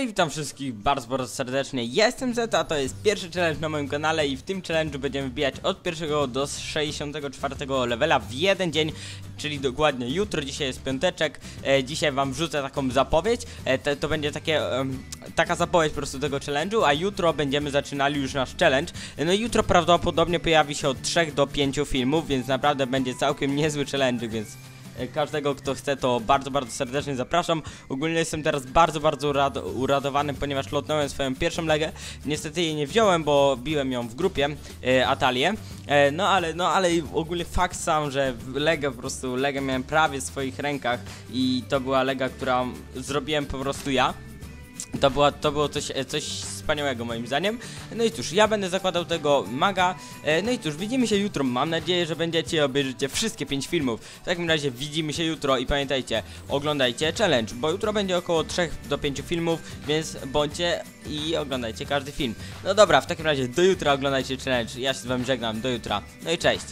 Cześć, witam wszystkich bardzo, bardzo serdecznie. Jestem Zeta, to jest pierwszy challenge na moim kanale i w tym challenge'u będziemy wbijać od pierwszego do 64 levela w jeden dzień, czyli dokładnie jutro, dzisiaj jest piąteczek. E, dzisiaj wam wrzucę taką zapowiedź, e, to, to będzie takie, em, taka zapowiedź po prostu tego challenge'u, a jutro będziemy zaczynali już nasz challenge. E, No i jutro prawdopodobnie pojawi się od 3 do 5 filmów, więc naprawdę będzie całkiem niezły challenge, więc... E, Każdego, kto chce, to bardzo, bardzo serdecznie zapraszam. Ogólnie jestem teraz bardzo, bardzo urad uradowany, ponieważ lotnąłem swoją pierwszą legę. Niestety jej nie wziąłem, bo biłem ją w grupie e, Atalię. E, no ale, no ale ogólnie fakt sam, że legę po prostu, legę miałem prawie w swoich rękach i to była lega, którą zrobiłem po prostu ja. To, była, to było coś, e, coś wspaniałego moim zdaniem. No i cóż, ja będę zakładał tego maga. E, No i cóż, widzimy się jutro. Mam nadzieję, że będziecie obejrzycie wszystkie 5 filmów. W takim razie widzimy się jutro i pamiętajcie, oglądajcie challenge, bo jutro będzie około 3 do 5 filmów, więc bądźcie i oglądajcie każdy film. No dobra, w takim razie do jutra oglądajcie challenge. Ja się z wami żegnam, do jutra. No i cześć.